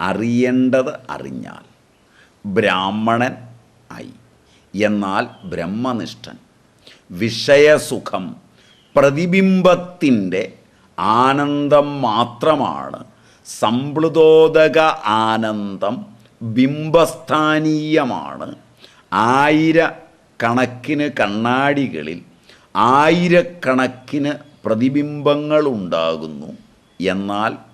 അറിയേണ്ടത് അറിഞ്ഞാൽ ബ്രാഹ്മണൻ ആയി. എന്നാൽ ബ്രഹ്മനിഷ്ഠൻ. വിഷയസുഖം പ്രതിബിംബത്തിന്റെ ആനന്ദം മാത്രമാണ്. സംപ്ലുതോദക ആനന്ദം ബിംബസ്ഥാനീയമാണ്. ആയിരക്കണക്കിന് കണ്ണാടികളിൽ ആയിരക്കണക്കിന് പ്രതിബിംബങ്ങളുണ്ടാകുന്നു. എന്നാൽ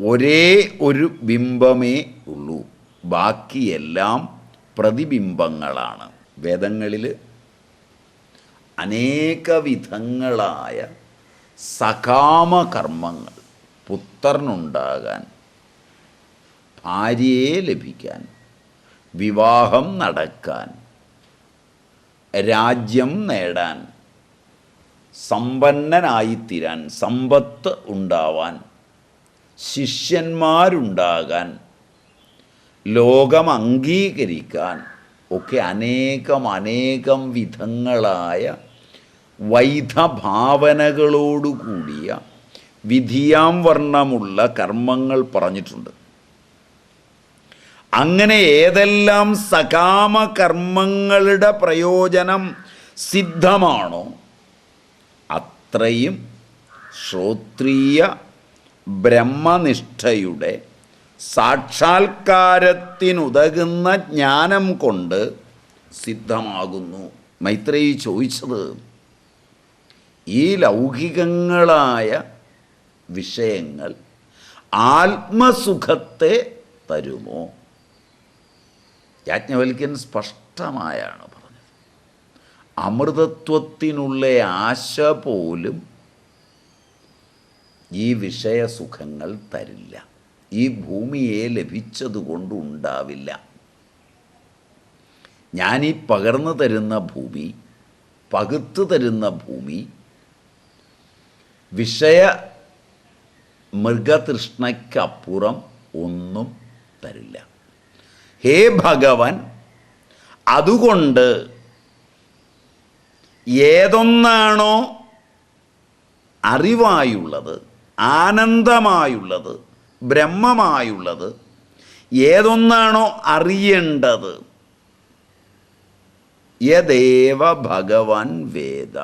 ഒരേ ഒരു ബിംബമേ ഉള്ളൂ. ബാക്കിയെല്ലാം പ്രതിബിംബങ്ങളാണ്. വേദങ്ങളിൽ അനേകവിധങ്ങളായ സകാമകർമ്മങ്ങൾ പുത്രനുണ്ടാകാൻ ഭാര്യയെ ലഭിക്കാൻ വിവാഹം നടക്കാൻ രാജ്യം നേടാൻ സമ്പന്നനായിത്തീരാൻ സമ്പത്ത് ഉണ്ടാവാൻ ശിഷ്യന്മാരുണ്ടാകാൻ ലോകം അംഗീകരിക്കാൻ ഒക്കെ അനേകം അനേകം വിധങ്ങളായ വൈധഭാവനകളോടുകൂടിയ വിധിയാം വർണമുള്ള കർമ്മങ്ങൾ പറഞ്ഞിട്ടുണ്ട്. അങ്ങനെ ഏതെല്ലാം സകാമ കർമ്മങ്ങളുടെ പ്രയോജനം സിദ്ധമാണോ അത്രയും ശ്രോത്രീയ ബ്രഹ്മനിഷ്ഠയുടെ സാക്ഷാത്കാരത്തിനുതകുന്ന ജ്ഞാനം കൊണ്ട് സിദ്ധമാകുന്നു. മൈത്രേയി ചോദിച്ചത് ഈ ലൗകികങ്ങളായ വിഷയങ്ങൾ ആത്മസുഖത്തെ തരുമോ? യാജ്ഞവൽക്യൻ സ്പഷ്ടമായാണ് പറഞ്ഞത്. അമൃതത്വത്തിനുള്ള ആശ പോലും ഈ വിഷയസുഖങ്ങൾ തരില്ല. ഈ ഭൂമിയെ ലഭിച്ചതുകൊണ്ട് ഉണ്ടാവില്ല ഞാനീ പകർന്നു തരുന്ന ഭൂമി പകുത്തു തരുന്ന ഭൂമി വിഷയ മൃഗതൃഷ്ണയ്ക്കപ്പുറം ഒന്നും തരില്ല. ഹേ ഭഗവൻ അതുകൊണ്ട് ഏതൊന്നാണോ അറിവായുള്ളത് ആനന്ദമായുള്ളത് ബ്രഹ്മമായുള്ളത് ഏതൊന്നാണോ അറിയേണ്ടത്? യദേവ ഭഗവാൻ വേദ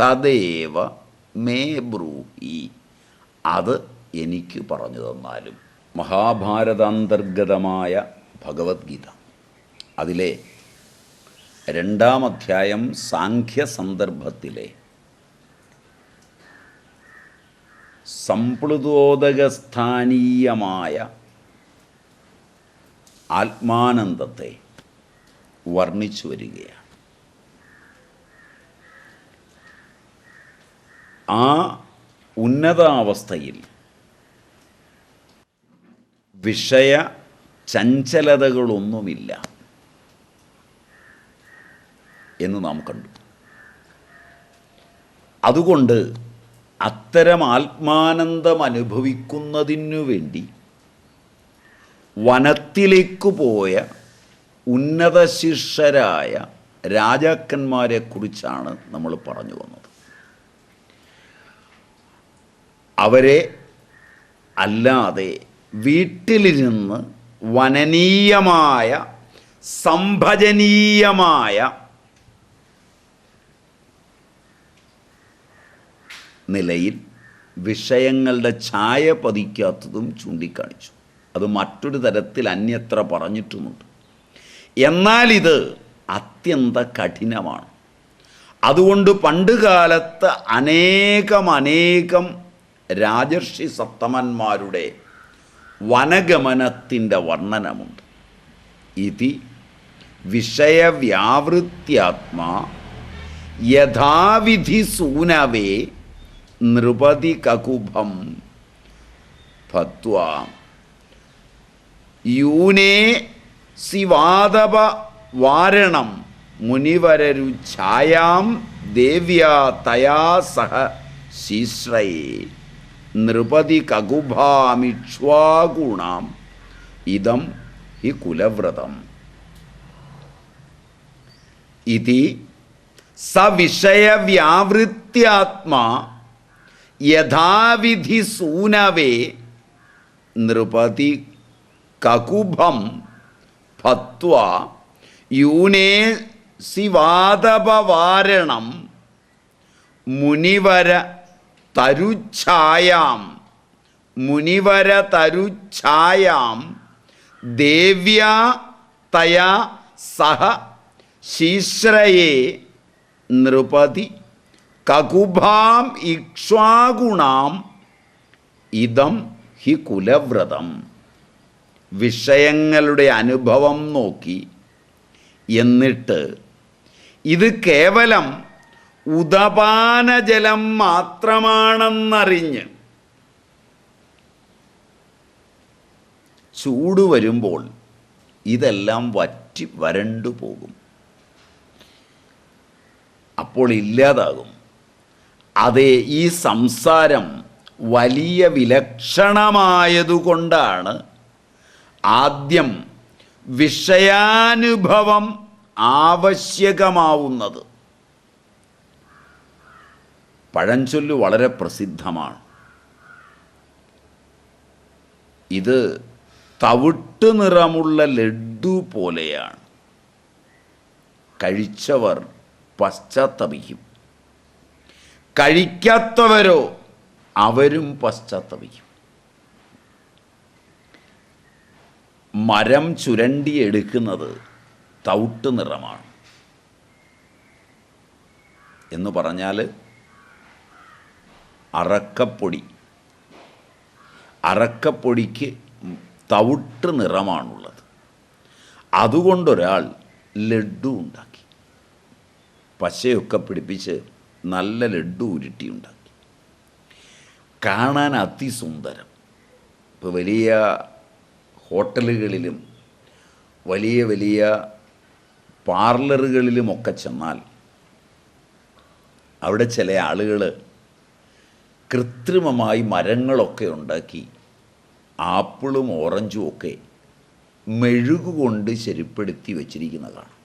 തദേവ മേ ബ്രൂഹി. അത് എനിക്ക് പറഞ്ഞു തന്നാലും മഹാഭാരതാന്തർഗതമായ ഭഗവത്ഗീത. അതിലെ രണ്ടാം അധ്യായം സാഖ്യ സന്ദർഭത്തിലെ സംപ്ലുതോദകസ്ഥാനീയമായ ആത്മാനന്ദത്തെ വർണിച്ചു വരികയാണ്. ആ ഉന്നതാവസ്ഥയിൽ വിഷയ ചഞ്ചലതകളൊന്നുമില്ല എന്ന് നാം കണ്ടു. അതുകൊണ്ട് അത്തരം ആത്മാനന്ദം അനുഭവിക്കുന്നതിനു വേണ്ടി വനത്തിലേക്ക് പോയ ഉന്നത ശിഷ്യരായ രാജാക്കന്മാരെക്കുറിച്ചാണ് നമ്മൾ പറഞ്ഞു വന്നത്. അവരെ അല്ലാതെ വീട്ടിലിരുന്ന് വനനീയമായ സംഭജനീയമായ നിലയിൽ വിഷയങ്ങളുടെ ഛായ പതിക്കാത്തതും ചൂണ്ടിക്കാണിച്ചു. അത് മറ്റൊരു തരത്തിൽ അന്യത്ര പറഞ്ഞിട്ടുമുണ്ട്. എന്നാൽ ഇത് അത്യന്ത കഠിനമാണ്. അതുകൊണ്ട് പണ്ടുകാലത്ത് അനേകം അനേകം രാജർഷി സപ്തമന്മാരുടെ വനഗമനത്തിന്റെ വർണനമുണ്ട്. ഇതി വിഷയവ്യാവൃത്യാത്മാ യഥാവിധി സൂനവേ നൃപതി കകുഭം ഭത്വ. യൂനേ സിവാദപ വാരണം മുനിവരരു ഛായാം ദേവ്യ തയാ സഹ ശീശ്രയേ നൃപതി കകുഭാമിക്ഷ്വാഗുണാം ഇതം ഹി കുലവ്രതം. ഇതി സവിഷയവ്യാവൃത്യാത്മാ യഥാവിധി സൂനവേ നൃപതി കകുഭം ഭത്വ യൂനേ ശിവാതപവാരണം മുനിവര തരുച്ഛായാം മുനിവര തരുച്ഛായാം ദേവ്യാ തയാ സഹ ശീശ്രയേ നൃപതി കകുഭാം ഇക്ഷ്വാഗുണാം ഇതം ഹി കുലവ്രതം. വിഷയങ്ങളുടെ അനുഭവം നോക്കി എന്നിട്ട് ഇത് കേവലം ഉദപാനജലം മാത്രമാണെന്നറിഞ്ഞ് ചൂട് വരുമ്പോൾ ഇതെല്ലാം വറ്റി വരണ്ടു പോകും. അപ്പോൾ ഇല്ലാതാകും. അതെ ഈ സംസാരം വലിയ വിലക്ഷണമായതുകൊണ്ടാണ് ആദ്യം വിഷയാനുഭവം ആവശ്യകമാവുന്നത്. പഴഞ്ചൊല്ല് വളരെ പ്രസിദ്ധമാണ്. ഇത് തവിട്ട് നിറമുള്ള ലഡ്ഡു പോലെയാണ്. കഴിച്ചവർ പശ്ചാത്തപിക്കും. കഴിക്കാത്തവരോ അവരും പശ്ചാത്തപിക്കും. മരം ചുരണ്ടിയെടുക്കുന്നത് തൗട്ട് നിറമാണ്. എന്ന് പറഞ്ഞാൽ അറക്കപ്പൊടി. അറക്കപ്പൊടിക്ക് തവിട്ട് നിറമാണുള്ളത്. അതുകൊണ്ടൊരാൾ ലഡ്ഡു ഉണ്ടാക്കി. പശയൊക്കെ പിടിപ്പിച്ച് നല്ല ലഡ്ഡു ഉരുട്ടി ഉണ്ടാക്കി കാണാൻ അതിസുന്ദരം. ഇപ്പോൾ വലിയ ഹോട്ടലുകളിലും വലിയ വലിയ പാർലറുകളിലുമൊക്കെ ചെന്നാൽ അവിടെ ചില ആളുകൾ കൃത്രിമമായി മരങ്ങളൊക്കെ ഉണ്ടാക്കി ആപ്പിളും ഓറഞ്ചും ഒക്കെ മെഴുകുകൊണ്ട് ശരിപ്പെടുത്തി വച്ചിരിക്കുന്ന കാണാം.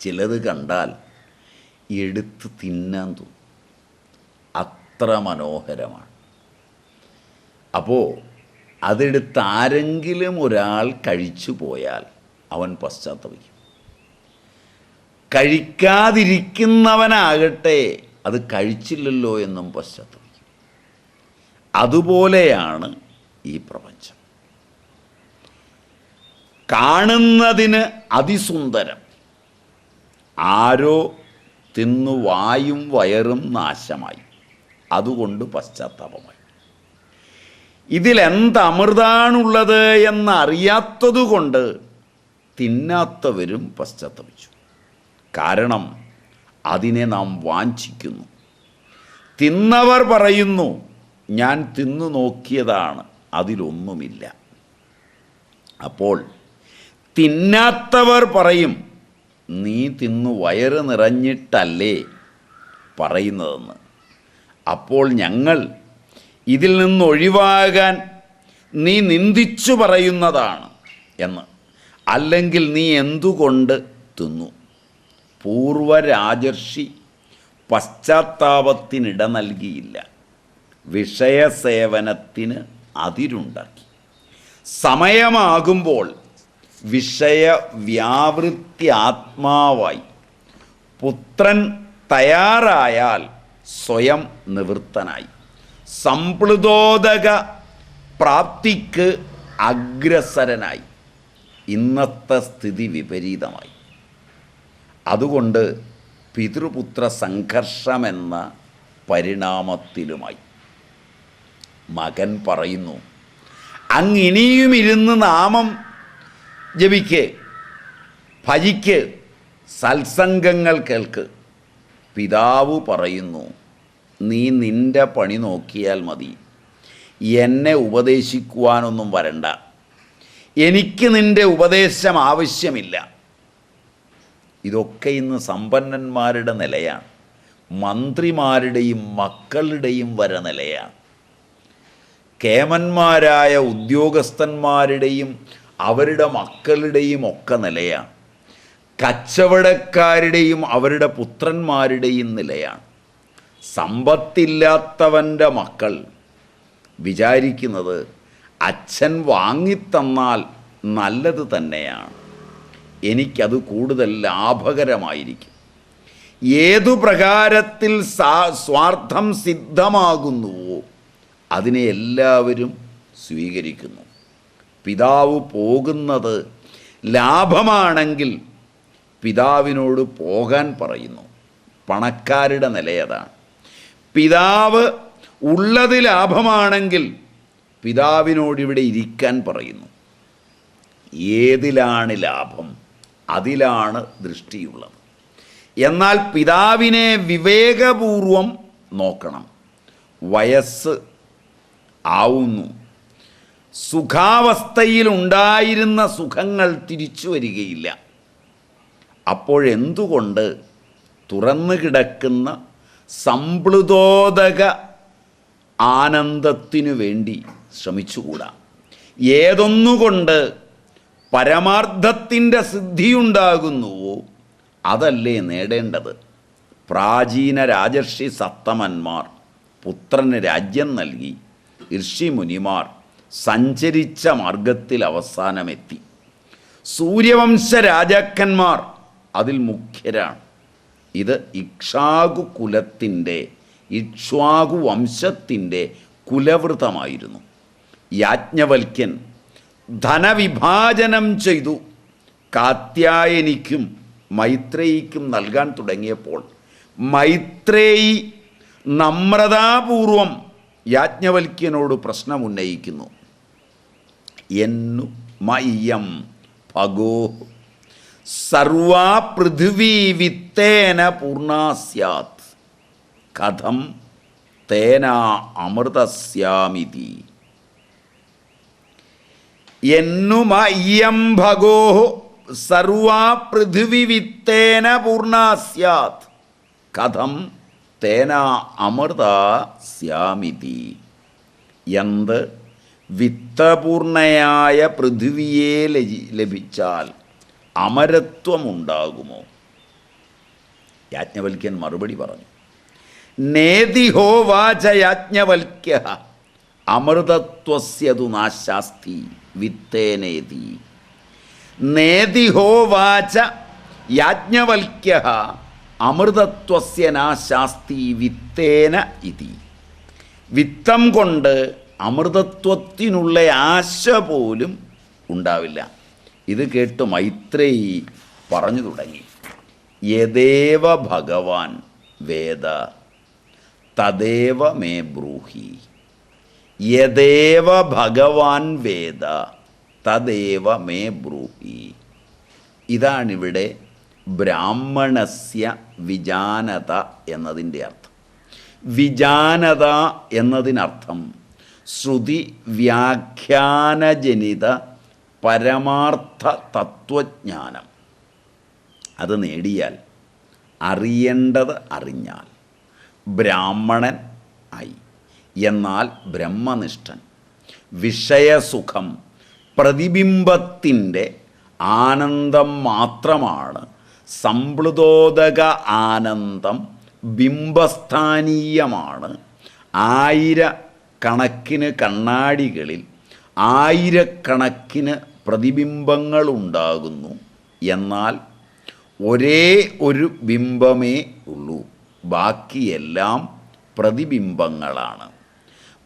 ചിലത് കണ്ടാൽ എടുത്ത് തിന്നാൻ തോന്നും. അത്ര മനോഹരമാണ്. അപ്പോൾ അതെടുത്ത് ആരെങ്കിലും ഒരാൾ കഴിച്ചു പോയാൽ അവൻ പശ്ചാത്തപിക്കും. കഴിക്കാതിരിക്കുന്നവനാകട്ടെ അത് കഴിച്ചില്ലല്ലോ എന്നും പശ്ചാത്തപിക്കും. അതുപോലെയാണ് ഈ പ്രപഞ്ചം. കാണുന്നതിന് അതിസുന്ദരം. ആരോ തിന്നു വായും വയറും നാശമായി. അതുകൊണ്ട് പശ്ചാത്താപമായി. ഇതിലെന്ത് അമൃതാണുള്ളത് എന്നറിയാത്തതുകൊണ്ട് തിന്നാത്തവരും പശ്ചാത്തപിച്ചു. കാരണം അതിനെ നാം വാഞ്ചിക്കുന്നു. തിന്നവർ പറയുന്നു ഞാൻ തിന്നു നോക്കിയതാണ് അതിലൊന്നുമില്ല. അപ്പോൾ തിന്നാത്തവർ പറയും നീ തിന്നു വയറ് നിറഞ്ഞിട്ടല്ലേ പറയുന്നതെന്ന്. അപ്പോൾ ഞങ്ങൾ ഇതിൽ നിന്ന് നിന്നൊഴിവാകാൻ നീ നിന്ദിച്ചു പറയുന്നതാണ് എന്ന്. അല്ലെങ്കിൽ നീ എന്തുകൊണ്ട് തിന്നു? പൂർവരാജർഷി പശ്ചാത്താപത്തിനിട നൽകിയില്ല. വിഷയസേവനത്തിന് അതിരുണ്ടാക്കി. സമയമാകുമ്പോൾ വിഷയവ്യാവൃത്തി ആത്മാവായി പുത്രൻ തയ്യാറായാൽ സ്വയം നിവൃത്തനായി. സംപ്ലുതോദക പ്രാപ്തിക്ക് അഗ്രസരനായി. ഇന്നത്തെ സ്ഥിതി വിപരീതമായി. അതുകൊണ്ട് പിതൃപുത്ര സംഘർഷമെന്ന പരിണാമത്തിലുമായി. മകൻ പറയുന്നു അങ്ങിനിയും ഇരുന്ന് നാമം ജപിക്ക്. ഭജിക്ക്. സത്സംഗങ്ങൾ കേൾക്ക്. പിതാവ് പറയുന്നു നീ നിന്റെ പണി നോക്കിയാൽ മതി. എന്നെ ഉപദേശിക്കുവാനൊന്നും വരണ്ട. എനിക്ക് നിന്റെ ഉപദേശം ആവശ്യമില്ല. ഇതൊക്കെ ഇന്ന് സമ്പന്നന്മാരുടെ നിലയാണ്. മന്ത്രിമാരുടെയും മക്കളുടെയും വരെ നിലയാണ്. കേമന്മാരായ ഉദ്യോഗസ്ഥന്മാരുടെയും അവരുടെ മക്കളുടെയും ഒക്കെ നിലയാണ്. കച്ചവടക്കാരുടെയും അവരുടെ പുത്രന്മാരുടെയും നിലയാണ്. സമ്പത്തില്ലാത്തവന്റെ മക്കൾ വിചാരിക്കുന്നത് അച്ഛൻ വാങ്ങിത്തന്നാൽ നല്ലത് തന്നെയാണ്. എനിക്കത് കൂടുതൽ ലാഭകരമായിരിക്കും. ഏതു പ്രകാരത്തിൽ സ്വാർത്ഥം സിദ്ധമാകുന്നുവോ അതിനെ എല്ലാവരും സ്വീകരിക്കുന്നു. പിതാവ് പോകുന്നത് ലാഭമാണെങ്കിൽ പിതാവിനോട് പോകാൻ പറയുന്നു. പണക്കാരുടെ നിലയതാണ് പിതാവ് ഉള്ളത് ലാഭമാണെങ്കിൽ പിതാവിനോട് ഇവിടെ ഇരിക്കാൻ പറയുന്നു. ഏതിലാണ് ലാഭം? അതിലാണ് ദൃഷ്ടിയുള്ളത്. എന്നാൽ പിതാവിനെ വിവേകപൂർവം നോക്കണം. വയസ്സ് ആവുന്നു. സുഖാവസ്ഥയിലുണ്ടായിരുന്ന സുഖങ്ങൾ തിരിച്ചു വരികയില്ല. അപ്പോഴെന്തുകൊണ്ട് തുറന്നു കിടക്കുന്ന സംപ്ലുതോദക ആനന്ദത്തിനു വേണ്ടി ശ്രമിച്ചുകൂടാ? ഏതൊന്നുകൊണ്ട് പരമാർത്ഥത്തിന്റെ സിദ്ധിയുണ്ടാകുന്നുവോ അതല്ലേ നേടേണ്ടത്? പ്രാചീന രാജർഷി സത്തമന്മാർ പുത്രന് രാജ്യം നൽകി ഋഷിമുനിമാർ സഞ്ചരിച്ച മാർഗത്തിൽ അവസാനമെത്തി. സൂര്യവംശ രാജാക്കന്മാർ അതിൽ മുഖ്യരാണ്. ഇത് ഇക്ഷാകു കുലത്തിന്റെ ഇക്ഷ്വാകു വംശത്തിന്റെ കുലവൃതമായിരുന്നു. യാജ്ഞവൽക്യൻ ധനവിഭാജനം ചെയ്തു. കാത്യായനിക്കും മൈത്രേയിക്കും നൽകാൻ തുടങ്ങിയപ്പോൾ മൈത്രേയി നമ്രതാപൂർവം യാജ്ഞവൽക്യനോട് പ്രശ്നമുന്നയിക്കുന്നു. എന്നു മയ്യം ഭഗോ സർവാ പൃഥിവീ വിത്തേന പൂർണാ സ്യാത്. കഥം തേന അമൃതസ്യാമിതി. എന്നു മയ്യം ഭഗോ സർവാ പൃഥിവി വിത്തേന പൂർണാ സ്യാത്. കഥം തേന അമൃത സ്യാമിതി എന്ത് വിത്തപൂർണയായ പൃഥിവിയെ ലഭിച്ചാൽ അമരത്വമുണ്ടാകുമോ? യാജ്ഞവൽക്യൻ മറുപടി പറഞ്ഞു. നേതിഹോ വാച യാജ്ഞവൽക്യ അമൃതത്വസ്യതു നാശാസ്തി വിത്തേനേതി നേതിഹോ വാച യാജ്ഞവൽക്യ അമൃതത്വസ്യ നാശാസ്തി വിത്തേന ഇതി. വിത്തം കൊണ്ട് അമൃതത്വത്തിനുള്ള ആശ പോലും ഉണ്ടാവില്ല. ഇത് കേട്ട് മൈത്രേയി പറഞ്ഞു തുടങ്ങി. യദേവ ഭഗവാൻ വേദ തദേവ മേ ബ്രൂഹി. യദേവ ഭഗവാൻ വേദ തദേവ മേ ബ്രൂഹി. ഇതാണിവിടെ ബ്രാഹ്മണസ്യ വിജാനത എന്നതിന്റെ അർത്ഥം. വിജാനത എന്നതിനർത്ഥം ശ്രുതി വ്യാഖ്യാനജനിത പരമാർത്ഥ തത്വജ്ഞാനം. അത് നേടിയാൽ അറിയേണ്ടത് അറിഞ്ഞാൽ ബ്രാഹ്മണൻ ആയി. എന്നാൽ ബ്രഹ്മനിഷ്ഠൻ വിഷയസുഖം പ്രതിബിംബത്തിന്റെ ആനന്ദം മാത്രമാണ്. സംപ്ലുതോദക ആനന്ദം ബിംബസ്ഥാനീയമാണ്. ആയിരക്കണക്കിന് കണ്ണാടികളിൽ ആയിരക്കണക്കിന് പ്രതിബിംബങ്ങളുണ്ടാകുന്നു. എന്നാൽ ഒരേ ഒരു ബിംബമേ ഉള്ളൂ. ബാക്കിയെല്ലാം പ്രതിബിംബങ്ങളാണ്.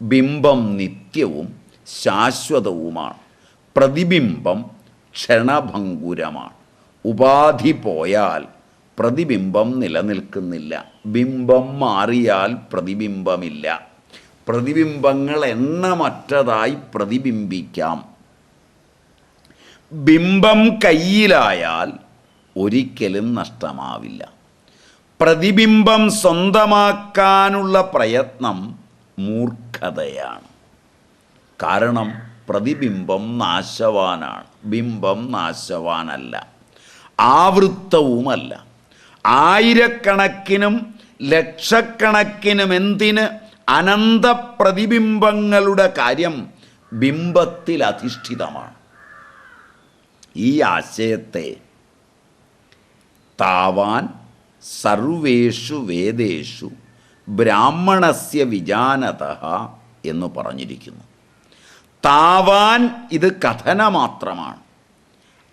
ബിംബം നിത്യവും ശാശ്വതവുമാണ്. പ്രതിബിംബം ക്ഷണഭങ്കുരമാണ്. ഉപാധി പോയാൽ പ്രതിബിംബം നിലനിൽക്കുന്നില്ല. ബിംബം മാറിയാൽ പ്രതിബിംബമില്ല. പ്രതിബിംബങ്ങൾ എണ്ണമറ്റതായി പ്രതിബിംബിക്കാം. ബിംബം കയ്യിലായാൽ ഒരിക്കലും നഷ്ടമാവില്ല. പ്രതിബിംബം സ്വന്തമാക്കാനുള്ള പ്രയത്നം മൂർഖതയാണ്. കാരണം പ്രതിബിംബം നാശവാനാണ്. ബിംബം നാശവാനല്ല. ആവൃത്തവുമല്ല. ആയിരക്കണക്കിനും ലക്ഷക്കണക്കിനും എന്തിന് അനന്ത പ്രതിബിംബങ്ങളുടെ കാര്യം ബിംബത്തിൽ അധിഷ്ഠിതമാണ് ഈ ആശയത്തെ താവാൻ സർവേഷു വേദേഷു ബ്രാഹ്മണസ്യ വിജാനത എന്ന് പറഞ്ഞിരിക്കുന്നു. താവാൻ ഇത് കഥന മാത്രമാണ്.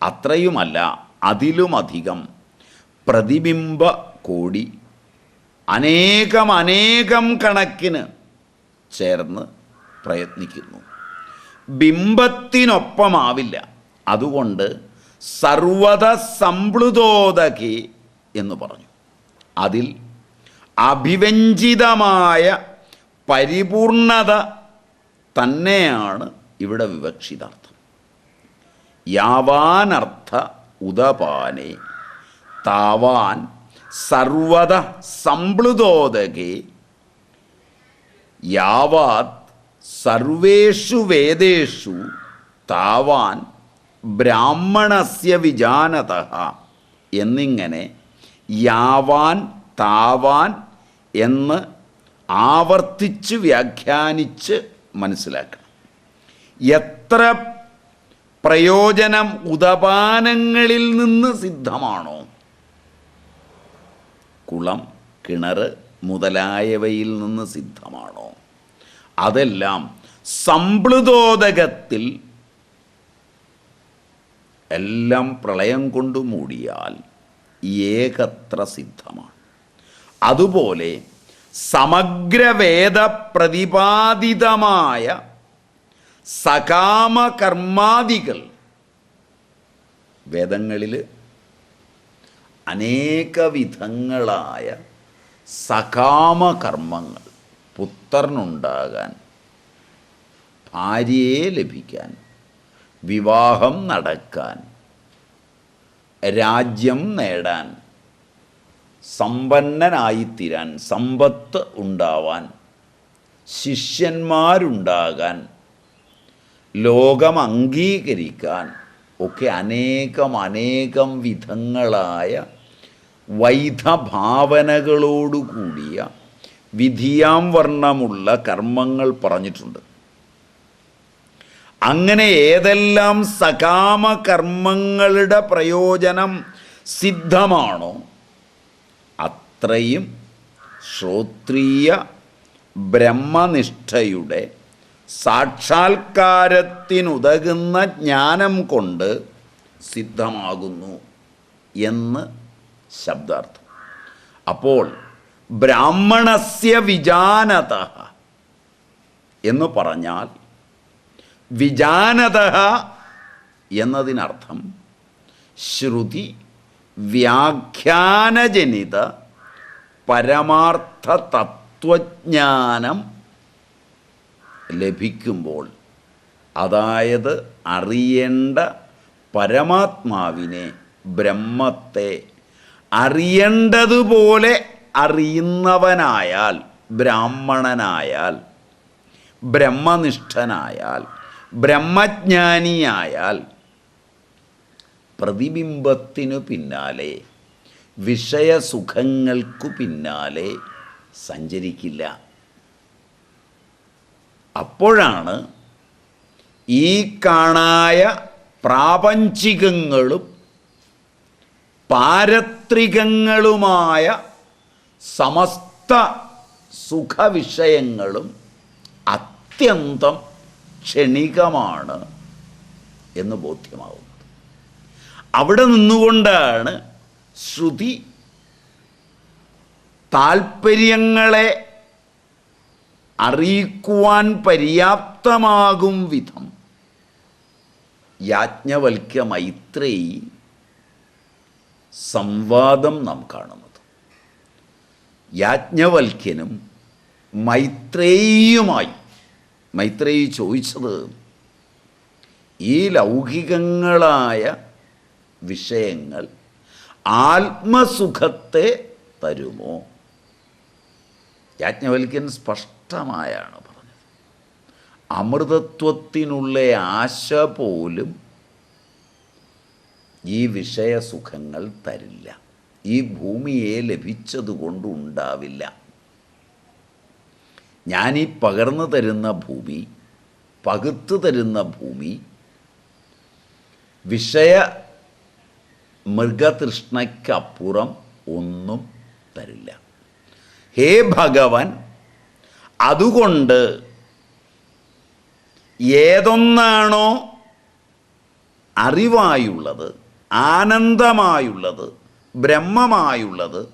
അത്രയുമല്ല അതിലുമധികം പ്രതിബിംബ കോടി അനേകം അനേകം കണക്കിന് ചേർന്ന് പ്രയത്നിക്കുന്നു. ബിംബത്തിനൊപ്പമാവില്ല. അതുകൊണ്ട് സർവത സംപ്ലുതോദകി എന്ന് പറഞ്ഞു. അതിൽ അഭിവ്യഞ്ജിതമായ പരിപൂർണത തന്നെയാണ് ഇവിടെ വിവക്ഷിതാർത്ഥം. യാവാനർത്ഥ ഉദപാനെ താവാൻ സർവത സംപ്ലുതോദകി യാവാത് സർവേഷു വേദേഷു താവാൻ ബ്രാഹ്മണസ്യ വിജാനത എന്നിങ്ങനെ യാവാൻ താവാൻ എന്ന് ആവർത്തിച്ച് വ്യാഖ്യാനിച്ച് മനസ്സിലാക്കണം. എത്ര പ്രയോജനം ഉദപാനങ്ങളിൽ നിന്ന് സിദ്ധമാണോ? കുളം കിണർ മുതലായവയിൽ നിന്ന് സിദ്ധമാണോ? അതെല്ലാം സംപ്ലുതോദകത്തിൽ എല്ലാം പ്രളയം കൊണ്ട് മൂടിയാൽ ഏകത്ര സിദ്ധമാണ്. അതുപോലെ സമഗ്രവേദ പ്രതിപാദിതമായ സകാമകർമാദികൾ വേദങ്ങളിൽ അനേകവിധങ്ങളായ സകാമകർമ്മങ്ങൾ പുത്രനുണ്ടാകാൻ ഭാര്യയെ ലഭിക്കാൻ വിവാഹം നടക്കാൻ രാജ്യം നേടാൻ സമ്പന്നനായിത്തീരാൻ സമ്പത്ത് ഉണ്ടാവാൻ ശിഷ്യന്മാരുണ്ടാകാൻ ലോകം അംഗീകരിക്കാൻ ഒക്കെ അനേകം അനേകം വിധങ്ങളായ വൈധഭാവനകളോടുകൂടിയ വിധിയാം വർണമുള്ള കർമ്മങ്ങൾ പറഞ്ഞിട്ടുണ്ട്. അങ്ങനെ ഏതെല്ലാം സകാമ കർമ്മങ്ങളുടെ പ്രയോജനം സിദ്ധമാണോ അത്രയും ശ്രോത്രീയ ബ്രഹ്മനിഷ്ഠയുടെ സാക്ഷാത്കാരത്തിനുതകുന്ന ജ്ഞാനം കൊണ്ട് സിദ്ധമാകുന്നു എന്ന് ശബ്ദാർത്ഥം. അപ്പോൾ ബ്രാഹ്മണസ്യ വിജാനത എന്ന് പറഞ്ഞാൽ വിജാനത എന്നതിനർത്ഥം ശ്രുതി വ്യാഖ്യാനജനിത പരമാർത്ഥ തത്വജ്ഞാനം ലഭിക്കുമ്പോൾ അതായത് അറിയേണ്ട പരമാത്മാവിനെ ബ്രഹ്മത്തെ അറിയേണ്ടതുപോലെ അറിയുന്നവനായാൽ ബ്രാഹ്മണനായാൽ ബ്രഹ്മനിഷ്ഠനായാൽ ബ്രഹ്മജ്ഞാനിയായാൽ പ്രതിബിംബത്തിനു പിന്നാലെ വിഷയസുഖങ്ങൾക്കു പിന്നാലെ സഞ്ചരിക്കില്ല. അപ്പോഴാണ് ഈ കാണായ പ്രാപഞ്ചികങ്ങളും പാരത്രികങ്ങളുമായ സമസ്ത സുഖവിഷയങ്ങളും അത്യന്തം ക്ഷണികമാണ് എന്ന് ബോധ്യമാവുന്നത്. അവിടെ നിന്നുകൊണ്ടാണ് ശ്രുതി താൽപ്പര്യങ്ങളെ അറിയിക്കുവാൻ പര്യാപ്തമാകും വിധം. യാജ്ഞവൽക്യ മൈത്രേയി സംവാദം നാം കാണുന്നത്. യാജ്ഞവൽക്യനും മൈത്രേയുമായി മൈത്രേയി ചോദിച്ചത് ഈ ലൗകികങ്ങളായ വിഷയങ്ങൾ ആത്മസുഖത്തെ തരുമോ? യാജ്ഞവൽക്യൻ സ്പഷ്ടമായാണ് പറഞ്ഞത്. അമൃതത്വത്തിനുള്ള ആശ പോലും ഈ വിഷയസുഖങ്ങൾ തരില്ല. ഈ ഭൂമിയെ ലഭിച്ചതുകൊണ്ട് ഉണ്ടാവില്ല. ഞാനീ പകർന്നു തരുന്ന ഭൂമി പകുത്തു തരുന്ന ഭൂമി വിഷയ മൃഗതൃഷ്ണയ്ക്കപ്പുറം ഒന്നും തരില്ല. ഹേ ഭഗവൻ അതുകൊണ്ട് ഏതൊന്നാണോ അറിവായുള്ളത് ആനന്ദമായുള്ളത് ബ്രഹ്മമായുള്ളത്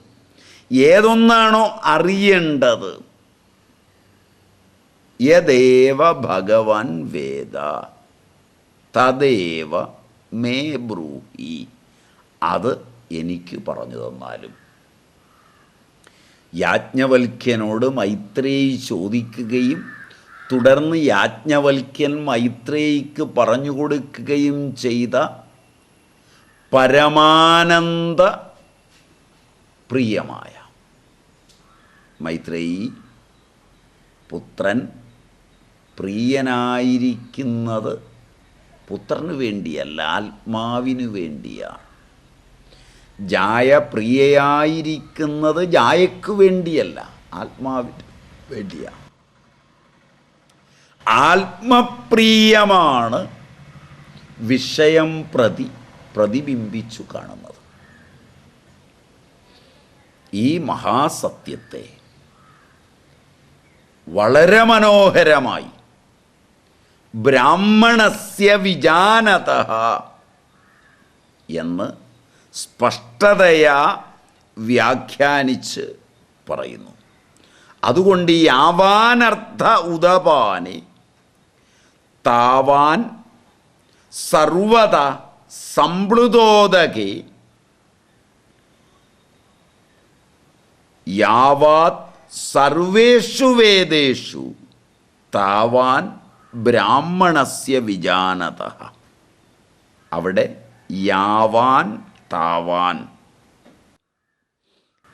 ഏതൊന്നാണോ അറിയേണ്ടത്? യദേവ ഭഗവാൻ വേദ തദേവ മേ ബ്രൂഹി. അത് എനിക്ക് പറഞ്ഞു തന്നാലും. യാജ്ഞവൽക്യനോട് മൈത്രേയി ചോദിക്കുകയും തുടർന്ന് യാജ്ഞവൽക്യൻ മൈത്രേയിക്ക് പറഞ്ഞു കൊടുക്കുകയും ചെയ്ത പരമാനന്ദ പ്രിയമായ. മൈത്രേയി പുത്രൻ പ്രിയനായിരിക്കുന്നത് പുത്രന് വേണ്ടിയല്ല ആത്മാവിനു വേണ്ടിയാണ് ജായ പ്രിയയായിരിക്കുന്നത് ജായക്ക് വേണ്ടിയല്ല ആത്മാവിന് വേണ്ടിയാണ് ആത്മപ്രിയമാണ് വിഷയം പ്രതി. പ്രതിബിംബിച്ചു കാണുന്നത്. ഈ മഹാസത്യത്തെ വളരെ മനോഹരമായി ബ്രാഹ്മണസ്യ വിജാനത എന്ന് സ്പഷ്ടതയാ വ്യാഖ്യാനിച്ച് പറയുന്നു. അതുകൊണ്ട് ഈ ആവാനർത്ഥ ഉദപാനി താവാൻ സർവത സംപ്ലുതോദകെ യാവാത് സർവേഷു വേദേഷു താവാൻ ബ്രാഹ്മണസ്യ വിജാനത. അവിടെ യാവാൻ താവാൻ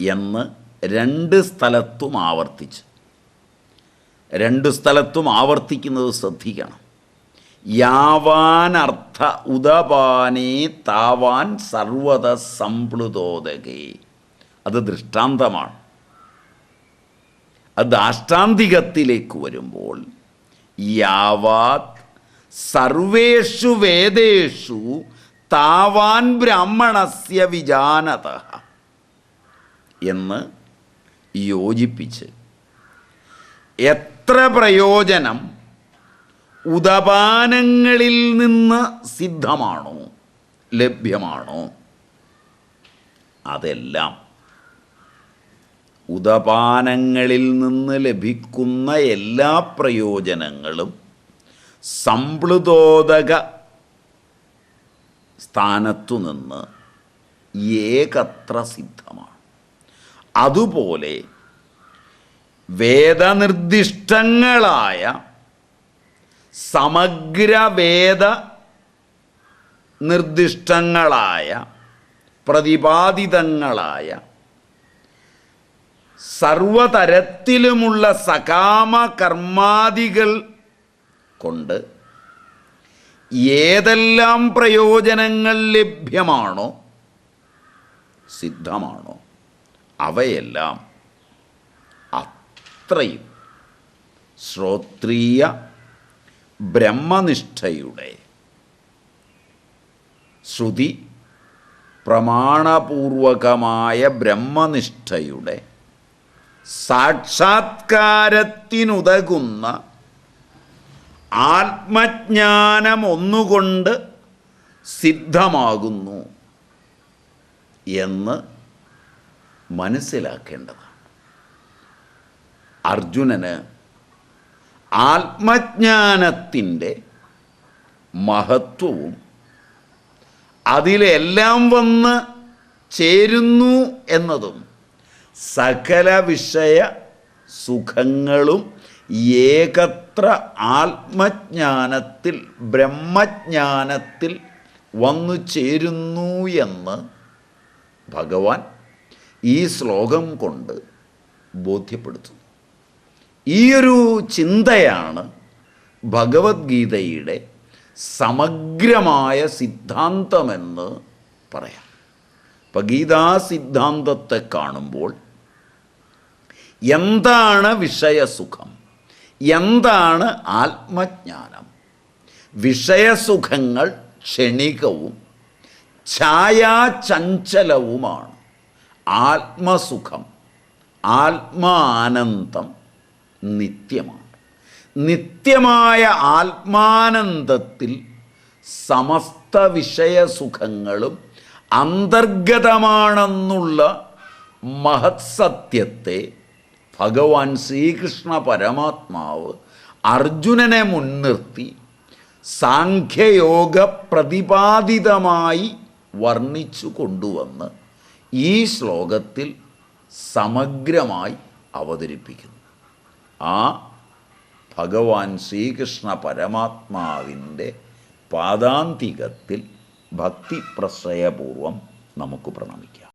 എന്ന് രണ്ട് സ്ഥലത്തും ആവർത്തിച്ച്. രണ്ട് സ്ഥലത്തും ആവർത്തിക്കുന്നത് ശ്രദ്ധിക്കണം. യാവാൻ അർത്ഥ ഉദപാനേ താവാൻ സർവത സംപ്ലുതോദകേ. അത് ദൃഷ്ടാന്തമാണ്. അത് ദാഷ്ടാന്തികത്തിലേക്ക് വരുമ്പോൾ യാവാത് സർവേഷു വേദേഷു താവാൻ ബ്രാഹ്മണസ്യ വിജാനത എന്ന് യോജിപ്പിച്ച് എത്ര പ്രയോജനം ഉദപാനങ്ങളിൽ നിന്ന് സിദ്ധമാണോ? ലഭ്യമാണോ? അതെല്ലാം ഉദപാനങ്ങളിൽ നിന്ന് ലഭിക്കുന്ന എല്ലാ പ്രയോജനങ്ങളും സംപ്ലുതോദക സ്ഥാനത്തു നിന്ന് ഏകത്ര സിദ്ധമാണ്. അതുപോലെ വേദനിർദ്ദിഷ്ടങ്ങളായ സമഗ്ര വേദ നിർദ്ദിഷ്ടങ്ങളായ പ്രതിപാദിതങ്ങളായ സർവതരത്തിലുമുള്ള സകാമ കർമാദികൾ കൊണ്ട് ഏതെല്ലാം പ്രയോജനങ്ങൾ ലഭ്യമാണോ സിദ്ധമാണോ അവയെല്ലാം അത്രയും ശ്രോത്രീയ ബ്രഹ്മനിഷ്ഠയുടെ ശ്രുതി പ്രമാണപൂർവകമായ ബ്രഹ്മനിഷ്ഠയുടെ സാക്ഷാത്കാരത്തിനുതകുന്ന ആത്മജ്ഞാനം ഒന്നുകൊണ്ട് സിദ്ധമാകുന്നു എന്ന് മനസ്സിലാക്കേണ്ടതാണ്. അർജുനന് ആത്മജ്ഞാനത്തിന്റെ മഹത്വവും അതിലെല്ലാം വന്ന് ചേരുന്നു എന്നതും സകല വിഷയ സുഖങ്ങളും ഏകത്ര ആത്മജ്ഞാനത്തിൽ ബ്രഹ്മജ്ഞാനത്തിൽ വന്നു ചേരുന്നു എന്ന് ഭഗവാൻ ഈ ശ്ലോകം കൊണ്ട് ബോധ്യപ്പെടുത്തുന്നു. ഈയൊരു ചിന്തയാണ് ഭഗവത്ഗീതയുടെ സമഗ്രമായ സിദ്ധാന്തമെന്ന് പറയാം. അപ്പം ഗീതാ സിദ്ധാന്തത്തെ കാണുമ്പോൾ എന്താണ് വിഷയസുഖം? എന്താണ് ആത്മജ്ഞാനം? വിഷയസുഖങ്ങൾ ക്ഷണികവും ഛായാചഞ്ചലവുമാണ് ആത്മസുഖം ആത്മാനന്ദം നിത്യമാണ്. നിത്യമായ ആത്മാനന്ദത്തിൽ സമസ്ത വിഷയസുഖങ്ങളും അന്തർഗതമാണെന്നുള്ള മഹത്സത്യത്തെ ഭഗവാൻ ശ്രീകൃഷ്ണ പരമാത്മാവ് അർജുനനെ മുൻനിർത്തി സാഖ്യയോഗ പ്രതിപാദിതമായി വർണിച്ചു കൊണ്ടുവന്ന് ഈ ശ്ലോകത്തിൽ സമഗ്രമായി അവതരിപ്പിക്കുന്നു. ആ ഭഗവാൻ ശ്രീകൃഷ്ണ പരമാത്മാവിന്റെ പാദാന്തികത്തിൽ ഭക്തിപ്രശ്രയപൂർവം നമുക്ക് പ്രണമിക്കാം.